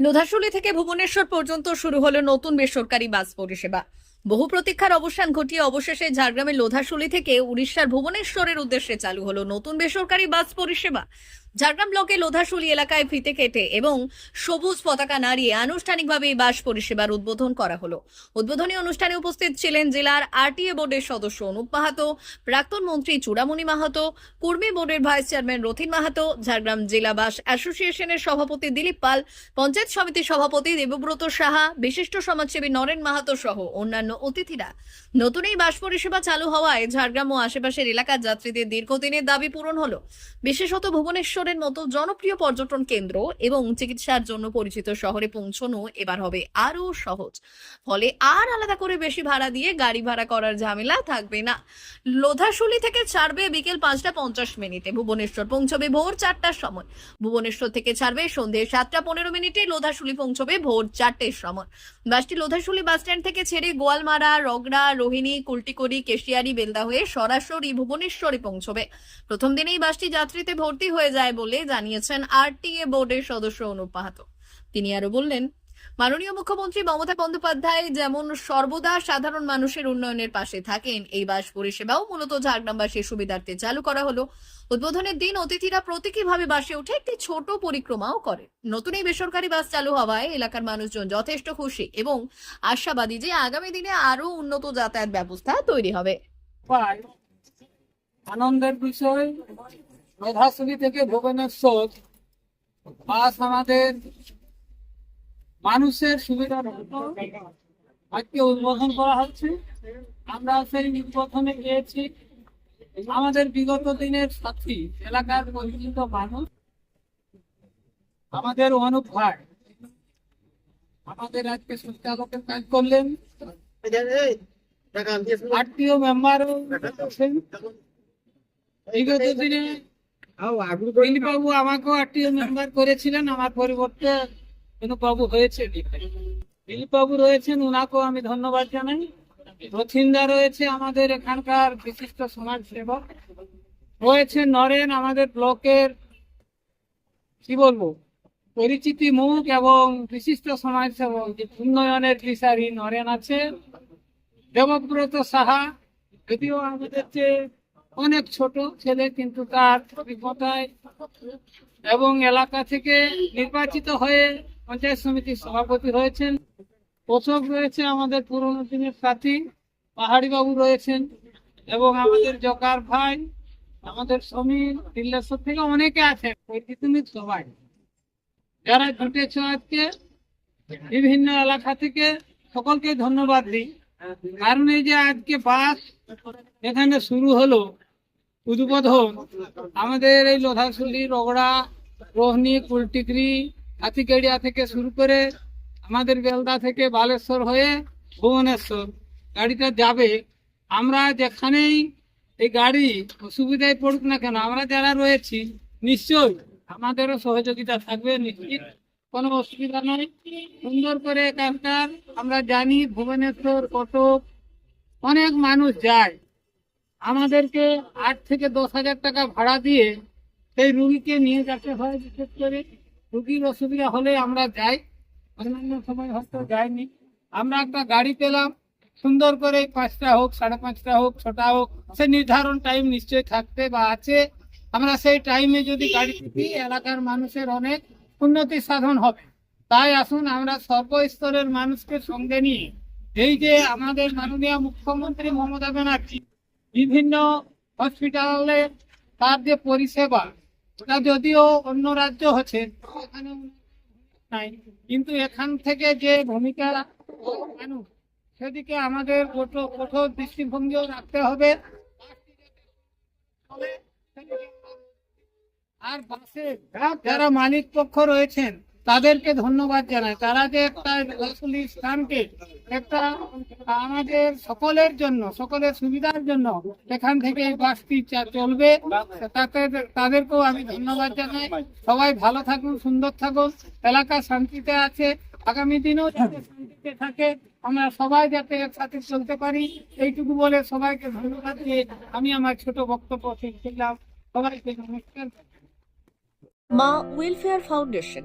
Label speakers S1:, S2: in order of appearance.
S1: লোধাশুলি থেকে ভুবনেশ্বর পর্যন্ত শুরু হলো নতুন বেসরকারি বাস পরিষেবা। বহু প্রতীক্ষার অবসান ঘটিয়ে অবশেষে ঝাড়গ্রামের লোধাশুলি থেকে উড়িষ্যার ভুবনেশ্বরের উদ্দেশ্যে চালু হলো নতুন বেসরকারি বাস পরিষেবা। ঝাড়গ্রাম ব্লকে লোধাশুলি এলাকায় ফিতে কেটে এবং সবুজ পতাকা নাড়িয়ে আনুষ্ঠানিকভাবে এই বাস পরিষেবার উদ্বোধন করা হলো। উদ্বোধনী অনুষ্ঠানে উপস্থিত ছিলেন জেলার আরটিএ বোর্ডের সদস্য অনুপ মাহাতো, প্রাক্তন মন্ত্রী চূড়ামণি মাহাতো, কুর্মী বোর্ডের ভাইস চেয়ারম্যান রথিন মাহাতো, ঝাড়গ্রাম জেলা বাস অ্যাসোসিয়েশনের সভাপতি দিলীপ পাল, পঞ্চায়েত সমিতির সভাপতি দেবব্রত সাহা, বিশিষ্ট সমাজসেবী নরেন মাহাতো সহ অন্যান্য অতিথিরা। নতুন এই বাস পরিষেবা চালু হওয়ায় ঝাড়গ্রাম ও আশেপাশের এলাকার যাত্রীদের দীর্ঘদিনের দাবি পূরণ হলো। বিশেষত ভুবনেশ্বরের মতো জনপ্রিয় পর্যটন কেন্দ্র এবং চিকিৎসার জন্য পরিচিত শহরে পৌঁছানো এবার হবে আরও সহজ। ফলে আর আলাদা করে বেশি ভাড়া দিয়ে গাড়ি ভাড়া করার ঝামেলা থাকবে না। লোধাশুলি থেকে ছাড়বে বিকেল পাঁচটা পঞ্চাশ মিনিটে। ভুবনেশ্বর পৌঁছবে ভোর চারটার সময়। ভুবনেশ্বর থেকে ছাড়বে সন্ধে সাতটা পনেরো মিনিটে। লোধাশুলি পৌঁছবে ভোর চারটের সময়। বাসটি লোধাশুলি বাস স্ট্যান্ড থেকে ছেড়ে গোয়ালমারা রগড়া, রোহিণী, কুলটিকড়ি, কেশিয়ারি, বেলদা হয়ে সরাসরি ভুবনেশ্বরে পৌঁছবে। প্রথম দিনেই বাসটি যাত্রীতে ভর্তি হয়ে যায় বলে জানিয়েছেন আরটিএ বোর্ডের সদস্য অনুপাহাত তিনি আরও বললেন মাননীয় মুখ্যমন্ত্রী মমতা বন্দ্যোপাধ্যায় যেমন সর্বদা সাধারণ মানুষের উন্নয়নের পাশে থাকেন, এই বাস পরিষেবাও মূলত ঝাড়গ্রামবাসীর সুবিধার্থে চালু করা হলো। উদ্বোধনের দিন অতিথিরা প্রতীকীভাবে বাসে উঠে একটি ছোট পরিক্রমাও করে নতুন এই বেসরকারি বাস চালু হওয়ায় এলাকার মানুষজন যথেষ্ট খুশি এবং আশাবাদী যে আগামী দিনে আরও উন্নত যাতায়াত ব্যবস্থা তৈরি হবে।
S2: আনন্দের বিষয়, মেধাশ্রী থেকে ভুবনেশ্বর। বাস আমাদের মানুষের সুবিধার আজকে উদ্বোধন করা হচ্ছে। আমরা সেই উদ্বোধনে গিয়েছি। আমাদের বিগত দিনের সাথী এলাকার পরিচিত মানুষ। আমাদের অনুপ ভাই আমাদের আজকে সঞ্চালকের কাজ করলেন। আত্মীয় মেম্বারও আছেন। বিগত দিনে বাবু আমাকেও আত্মীয় মেম্বার করেছিলেন। আমার পরিবর্তে বাবু হয়েছে বাবু রয়েছেন ওনাকেও আমি ধন্যবাদ জানাই। রথিন্দা রয়েছে আমাদের এখানকার বিশিষ্ট সমাজ সেবক রয়েছে নরেন, আমাদের ব্লকের, কি বলব, পরিচিতি মুখ এবং বিশিষ্ট সমাজ সেবক উন্নয়নের দিশারি নরেন আছে। দেবব্রত সাহা, যদিও আমাদের চেয়ে অনেক ছোট ছেলে, কিন্তু তার অভিজ্ঞতায় এবং এলাকা থেকে নির্বাচিত হয়ে পঞ্চায়েত সমিতির সভাপতি হয়েছেন পোষক রয়েছে আমাদের পুরনো দিনের সাথী পাহাড়ি বাবু রয়েছেন এবং আমাদের জকার ভাই, আমাদের সমীর দিল্লেশ্বর থেকে অনেকে আছেন পরিচিত সবাই। যারা জুটেছ আজকে, বিভিন্ন এলাকা থেকে সকলকে ধন্যবাদ দিই। কারণ এই যে আজকে বাস এখানে শুরু হলো, উদ্বোধন, আমাদের এই লোধাশুলি রগড়া, রোহনি, কুলটিকরি হাতিকেড়িয়া থেকে শুরু করে আমাদের বেলদা থেকে বালেশ্বর হয়ে ভুবনেশ্বর, গাড়িটা যাবে। আমরা যেখানেই এই গাড়ি অসুবিধায় পড়ুক না কেন, আমরা যারা রয়েছি, নিশ্চয়ই আমাদেরও সহযোগিতা থাকবে, নিশ্চিত। কোনো অসুবিধা নয় সুন্দর করে এখানকার আমরা জানি ভুবনেশ্বর, কটক, অনেক মানুষ যায়। আমাদেরকে আট থেকে দশ হাজার টাকা ভাড়া দিয়ে সেই রুগীকে নিয়ে যেতে হয়, বিশেষ করে রুগীর অসুবিধা হলে আমরা যাই। অন্যান্য সময় হয়তো যাইনি। আমরা একটা গাড়ি পেলাম। সুন্দর করে পাঁচটা হোক, সাড়ে পাঁচটা হোক, ছটা হোক, সে নির্ধারণ টাইম নিশ্চয়ই থাকতে বা আছে। আমরা সেই টাইমে যদি গাড়ি টিপি এলাকার মানুষের অনেক উন্নতি সাধন হবে। তাই আসুন আমরা সর্বস্তরের মানুষকে সঙ্গে নিয়ে, এই যে আমাদের মাননীয় মুখ্যমন্ত্রী মমতা ব্যানার্জি, বিভিন্ন হসপিটালে তার যে পরিষেবা ওটা যদিও অন্য রাজ্য হচ্ছে কিন্তু এখান থেকে যে ভূমিকা সেদিকে আমাদের কঠোর দৃষ্টিভঙ্গিও রাখতে হবে। আর বাসে যারা মালিক পক্ষ রয়েছেন তাদেরকে ধন্যবাদ জানাই। তারা যে একটা আসলি স্থানকে একটা আমাদের সকলের জন্য, সকলের সুবিধার জন্য এখান থেকে বাসটি চলবে, তাতে তাদেরকেও আমি ধন্যবাদ জানাই। সবাই ভালো থাকুন, সুন্দর থাকুন, এলাকা শান্তিতে আছে। আগামী দিনেও যাতে শান্তিতে থাকে, আমরা সবাই যাতে একসাথে চলতে পারি। এইটুকু বলে সবাইকে ধন্যবাদ দিয়ে আমি আমার ছোট বক্তব্য শেষ করলাম। সবাইকে নমস্কার।
S1: মা ওয়েলফেয়ার ফাউন্ডেশন